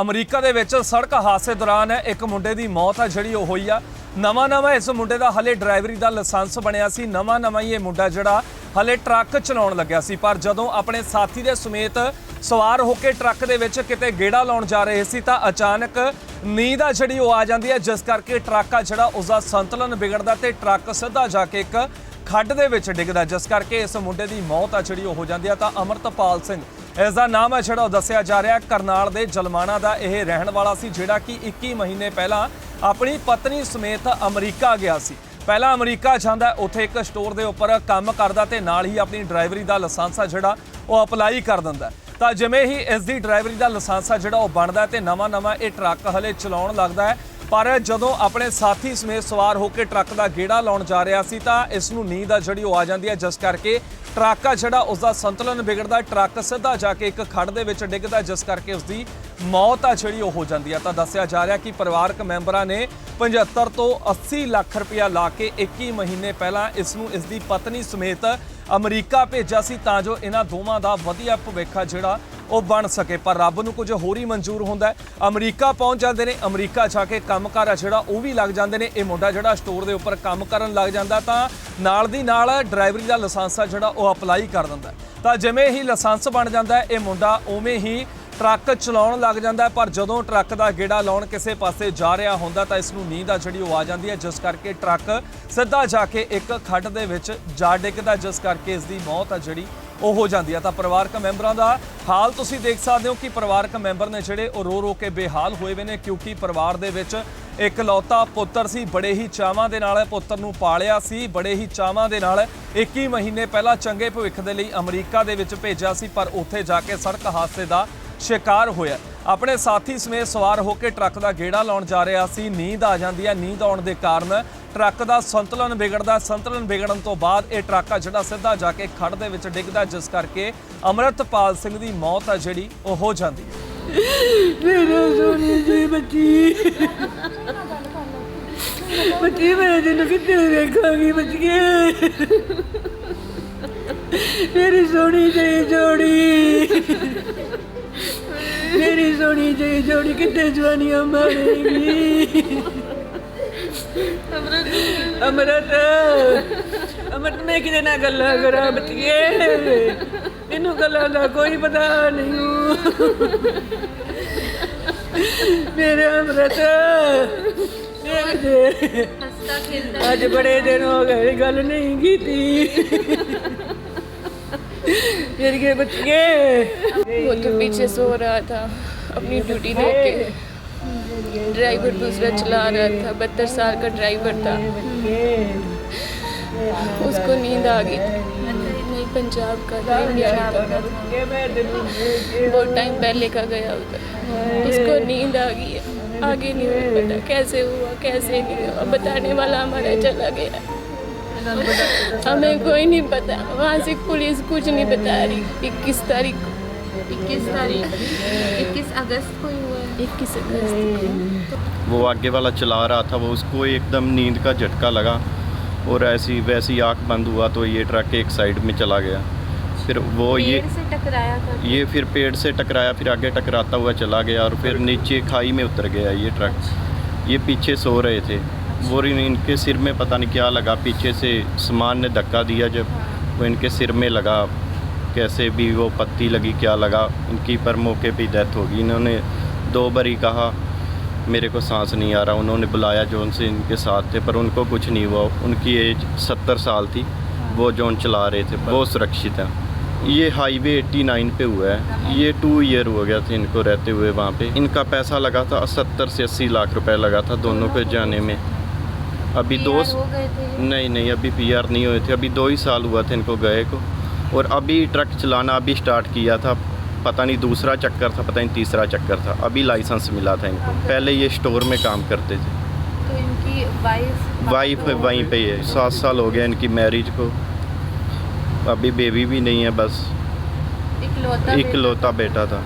America ਦੇ ਵਿੱਚ ਸੜਕ ਹਾਦਸੇ ਦੌਰਾਨ ਇੱਕ ਮੁੰਡੇ ਦੀ ਮੌਤ ਆ, ਜਿਹੜੀ ਉਹ ਹੋਈ ਆ। ਨਵਾਂ ਨਵਾਂ ਇਸ ਮੁੰਡੇ ਦਾ ਹਲੇ ਡਰਾਈਵਰੀ ਦਾ ਲਾਇਸੈਂਸ ਬਣਿਆ ਸੀ। ਨਵਾਂ ਨਵਾਂ ਹੀ ਇਹ ਮੁੰਡਾ ਜਿਹੜਾ ਹਲੇ ਟਰੱਕ ਚਲਾਉਣ ਲੱਗਿਆ ਸੀ। ਪਰ ਜਦੋਂ ਆਪਣੇ ਸਾਥੀ ਦੇ ਸਮੇਤ ਸਵਾਰ ਹੋ ਕੇ ਟਰੱਕ ਦੇ ਵਿੱਚ ਕਿਤੇ ਗੇੜਾ ਲਾਉਣ ਜਾ ਰਹੇ ਸੀ, ਤਾਂ ਅਚਾਨਕ ਨੀਂਦ ਆ ਜਿਹੜੀ ਉਹ ਆ ਜਾਂਦੀ ਹੈ ਜਿਸ ਕਰਕੇ ਟਰੱਕ ਆ ਜਿਹੜਾ ਉਸ ਦਾ ਸੰਤੁਲਨ ਵਿਗੜਦਾ ਤੇ ਟਰੱਕ ਸਿੱਧਾ ਜਾ ਕੇ ਇੱਕ ਖੱਡ ਦੇ ਵਿੱਚ ਡਿੱਗਦਾ, ਜਿਸ ਕਰਕੇ ਇਸ ਮੁੰਡੇ ਦੀ ਮੌਤ ਆ ਜਿਹੜੀ ਉਹ ਹੋ ਜਾਂਦੀ ਆ। ਤਾਂ ਅਮਰਤਪਾਲ ਸਿੰਘ ਇਸ ਦਾ ਨਾਮ ਹੈ ਜਿਹੜਾ ਉਹ ਦੱਸਿਆ ਜਾ ਰਿਹਾ ਕਰਨਾਲ ਦੇ ਜਲਮਾਣਾ ਦਾ ਇਹ ਰਹਿਣ ਵਾਲਾ ਸੀ, ਜਿਹੜਾ ਕਿ 21 ਮਹੀਨੇ ਪਹਿਲਾਂ ਆਪਣੀ ਪਤਨੀ ਸਮੇਤ ਅਮਰੀਕਾ ਗਿਆ ਸੀ। ਪਹਿਲਾਂ ਅਮਰੀਕਾ ਜਾਂਦਾ ਉੱਥੇ ਇੱਕ ਸਟੋਰ ਦੇ ਉੱਪਰ ਕੰਮ ਕਰਦਾ ਤੇ ਨਾਲ ਹੀ ਆਪਣੀ ਡਰਾਈਵਰੀ ਦਾ ਲਾਇਸੈਂਸ ਆ ਜਿਹੜਾ ਉਹ ਅਪਲਾਈ ਕਰ ਦਿੰਦਾ ਤਾਂ ਜਿਵੇਂ ਹੀ ਇਸ ਦੀ ਡਰਾਈਵਰੀ ਦਾ ਲਾਇਸੈਂਸ ਆ ਜਿਹੜਾ ਉਹ ਬਣਦਾ ਹੈ ਤੇ ਨਵਾਂ ਨਵਾਂ ਇਹ ਟਰੱਕ ਹਲੇ ਚਲਾਉਣ ਲੱਗਦਾ ਹੈ ਪਰ ਜਦੋਂ ਆਪਣੇ ਸਾਥੀ ਸਮੇਤ ਸਵਾਰ ਹੋ ਕੇ ਟਰੱਕ ਦਾ ਗੇੜਾ ਲਾਉਣ ਜਾ ਰਿਹਾ ਸੀ ਤਾਂ ਇਸ ਨੂੰ ਨੀਂਦ ਆ ਜਿਹੜੀ ਉਹ ਆ ਜਾਂਦੀ ਹੈ, ਜਿਸ ਕਰਕੇ ਟਰੱਕ ਆ ਜਿਹੜਾ ਉਸ ਦਾ ਸੰਤੁਲਨ ਵਿਗੜਦਾ, ਟਰੱਕ ਸਿੱਧਾ ਜਾ ਕੇ ਇੱਕ ਖੱਡ ਦੇ ਵਿੱਚ ਡਿੱਗਦਾ, ਜਿਸ ਕਰਕੇ ਉਸ ਦੀ ਮੌਤ ਆ ਜਿਹੜੀ ਉਹ ਹੋ ਜਾਂਦੀ ਹੈ। ਤਾਂ ਦੱਸਿਆ ਜਾ ਰਿਹਾ ਕਿ ਪਰਿਵਾਰਕ ਮੈਂਬਰਾਂ ਨੇ 75 ਤੋਂ 80 ਲੱਖ ਰੁਪਇਆ ਲਾ ਕੇ 21 ਮਹੀਨੇ ਪਹਿਲਾਂ ਇਸ ਨੂੰ ਇਸ ਦੀ ਪਤਨੀ ਸਮੇਤ ਅਮਰੀਕਾ ਭੇਜਿਆ ਸੀ ਤਾਂ ਜੋ ਇਹਨਾਂ ਦੋਵਾਂ ਦਾ ਵਧੀਆ ਭਵਿੱਖ ਆ ਜਿਹੜਾ ਉਹ ਬਣ ਸਕੇ, ਪਰ ਰੱਬ ਨੂੰ ਕੁਝ ਹੋਰ ਹੀ ਮਨਜ਼ੂਰ ਹੁੰਦਾ ਅਮਰੀਕਾ ਪਹੁੰਚ ਜਾਂਦੇ ਨੇ, ਅਮਰੀਕਾ ਜਾ ਕੇ ਕੰਮਕਾਰ ਆ, ਜਿਹੜਾ ਉਹ ਵੀ ਲੱਗ ਜਾਂਦੇ ਨੇ, ਇਹ ਮੁੰਡਾ ਜਿਹੜਾ ਸਟੋਰ ਦੇ ਉੱਪਰ ਕੰਮ ਕਰਨ ਲੱਗ ਜਾਂਦਾ, ਤਾਂ ਨਾਲ ਦੀ ਨਾਲ ਡਰਾਈਵਰੀ ਦਾ ਲਾਇਸੈਂਸ ਆ, ਜਿਹੜਾ ਉਹ ਅਪਲਾਈ ਕਰ ਦਿੰਦਾ ਤਾਂ ਜਿਵੇਂ ਹੀ ਲਾਇਸੈਂਸ ਬਣ ਜਾਂਦਾ ਇਹ ਮੁੰਡਾ ਉਵੇਂ ਹੀ ਟਰੱਕ ਚਲਾਉਣ ਲੱਗ ਜਾਂਦਾ ਪਰ ਜਦੋਂ ਟਰੱਕ ਦਾ ਗੇੜਾ ਲਾਉਣ ਕਿਸੇ ਪਾਸੇ ਜਾ ਰਿਹਾ ਹੁੰਦਾ, ਤਾਂ ਇਸ ਨੂੰ ਨੀਂਦ ਆ, ਜਿਹੜੀ ਉਹ ਆ ਜਾਂਦੀ ਹੈ। ਜਿਸ ਕਰਕੇ ਟਰੱਕ ਸਿੱਧਾ ਜਾ ਕੇ ਇੱਕ ਖੱਡ ਦੇ ਵਿੱਚ ਜਾ ਡਿੱਗਦਾ ਜਿਸ ਕਰਕੇ ਇਸ ਦੀ ਮੌਤ ਆ, ਜਿਹੜੀ ਉਹ ਹੋ ਜਾਂਦੀ ਹੈ ਤਾਂ ਪਰਿਵਾਰਕ ਮੈਂਬਰਾਂ ਦਾ ਹਾਲ ਤੁਸੀਂ ਦੇਖ ਸਕਦੇ ਹੋ ਕਿ ਪਰਿਵਾਰਕ ਮੈਂਬਰ ਨੇ ਜਿਹੜੇ ਉਹ ਰੋ ਰੋ ਕੇ ਬੇਹਾਲ ਹੋਏ ਵੇ ਨੇ ਕਿਉਂਕਿ ਪਰਿਵਾਰ ਦੇ ਵਿੱਚ ਇੱਕਲੌਤਾ ਪੁੱਤਰ ਸੀ, ਬੜੇ ਹੀ ਚਾਵਾਂ ਦੇ ਨਾਲ ਪੁੱਤਰ ਨੂੰ ਪਾਲਿਆ ਸੀ, ਬੜੇ ਹੀ ਚਾਵਾਂ ਦੇ ਨਾਲ 21 ਮਹੀਨੇ ਪਹਿਲਾਂ ਚੰਗੇ ਭਵਿੱਖ ਦੇ ਲਈ ਅਮਰੀਕਾ ਦੇ ਵਿੱਚ ਭੇਜਿਆ ਸੀ, ਪਰ ਉੱਥੇ ਜਾ ਕੇ ਸੜਕ ਹਾਦਸੇ ਦਾ ਸ਼ਿਕਾਰ ਹੋਇਆ। ਆਪਣੇ ਸਾਥੀ ਸਮੇਤ ਸਵਾਰ ਹੋ ਕੇ ਟਰੱਕ ਦਾ ਗੇੜਾ ਲਾਉਣ ਜਾ ਰਿਹਾ ਸੀ। ਨੀਂਦ ਆ ਜਾਂਦੀ ਹੈ ਨੀਂਦ ਆਉਣ ਦੇ ਕਾਰਨ ਟਰੱਕ ਦਾ ਸੰਤੁਲਨ ਵਿਗੜਦਾ, ਸੰਤੁਲਨ ਵਿਗੜਨ ਤੋਂ ਬਾਅਦ ਇਹ ਟਰੱਕ ਆ ਜਿਹੜਾ ਸਿੱਧਾ ਜਾ ਕੇ ਖੱਡ ਦੇ ਵਿੱਚ ਡਿੱਗਦਾ, ਜਿਸ ਕਰਕੇ ਅਮਰਤਪਾਲ ਸਿੰਘ ਦੀ ਮੌਤ ਆ ਜਿਹੜੀ, ਉਹ ਹੋ ਜਾਂਦੀ ਹੈ। ਮੇਰੇ ਸੋਨੀ ਜੀ ਬੱਚੀ। ਬੱਚੀ ਮੇਰੇ ਦਿਨ ਕਿੱਥੇ ਵੇਖਾਂਗੀ ਬੱਚੀਏ? ਮੇਰੀ ਸੋਹਣੀ ਜਿਹੀ ਜੋੜੀ। ਮੇਰੀ ਸੋਹਣੀ ਜੀ ਜੋੜੀ ਕਿੱਥੇ ਜਵਾਨੀਆਂ ਮਾਰੇਗੀ? ਅਮਰਤ ਅਮਰਤ ਮੈਂ ਕਿਤੇ ਨਾਲ ਗੱਲਾਂ ਕਰਾਂ ਬੱਚੀਏ ਇਹਨੂੰ ਗੱਲਾਂ ਦਾ ਕੋਈ ਪਤਾ ਨਹੀਂ ਮੇਰੇ ਅਮਰਤ ਮੇਰੇ ਦੇ ਅੱਜ ਬੜੇ ਦਿਨ ਹੋ ਗਏ ਗੱਲ ਨਹੀਂ ਕੀਤੀ ਮੇਰੇ ਕੇ ਬੱਚੇ वो तो पीछे सो रहा था अपनी ड्यूटी देख के ड्राइवर दूसरा चला रहा था, बहत्तर साल का ड्राइवर था। उसको नींद आ गई थी। नहीं, पंजाब का था, इंडिया का बहुत टाइम पहले का गया उधर। उसको नींद आ गई है। आगे नहीं हमें पता, कैसे हुआ, कैसे नहीं हुआ, बताने वाला हमारा चला गया। हमें कोई नहीं पता, वहाँ से पुलिस कुछ नहीं बता रही, इक्कीस तारीख को। इक्कीस तारीख, इक्कीस अगस्त को हुआ अगस्त वो आगे वाला चला रहा था वो उसको एकदम नींद का झटका लगा और ऐसी वैसी आँख बंद हुआ तो ये ट्रक एक साइड में चला गया। फिर वो ये से टकराया ये फिर पेड़ से टकराया फिर आगे टकराता हुआ चला गया और फिर नीचे खाई में उतर गया ये ट्रक। ये पीछे सो रहे थे। वो इनके सिर में पता नहीं क्या लगा पीछे से सामान ने धक्का दिया जब वो इनके सिर में लगा। कैसे भी वो पत्ती लगी क्या लगा इनकी पर मौके पे डेथ होगी। इन्होंने दो बार ही कहा मेरे को सांस नहीं आ रहा। उन्होंने बुलाया जोन से इनके साथ थे पर उनको कुछ नहीं हुआ। उनकी एज सत्तर साल थी। वो जोन चला रहे थे वो सुरक्षित हैं। ये हाईवे 89 पे हुआ है। ये टू ईयर हो गया था इनको रहते हुए वहाँ पे। इनका पैसा लगा था सत्तर से अस्सी लाख रुपए लगा था दोनों के जाने में। अभी दो हो नहीं नहीं अभी पीआर नहीं हुए थे। अभी दो ही साल हुआ था इनको गए को। और अभी ट्रक चलाना अभी स्टार्ट किया था। पता नहीं दूसरा चक्कर था पता नहीं तीसरा चक्कर था। अभी लाइसेंस मिला था इनको। पहले ये स्टोर में काम करते थे। तो इनकी वाइफ वाइफ वहीं पे ही। है सात साल हो गया इनकी मैरिज को। अभी बेबी भी नहीं है बस। इकलौता बेटा था।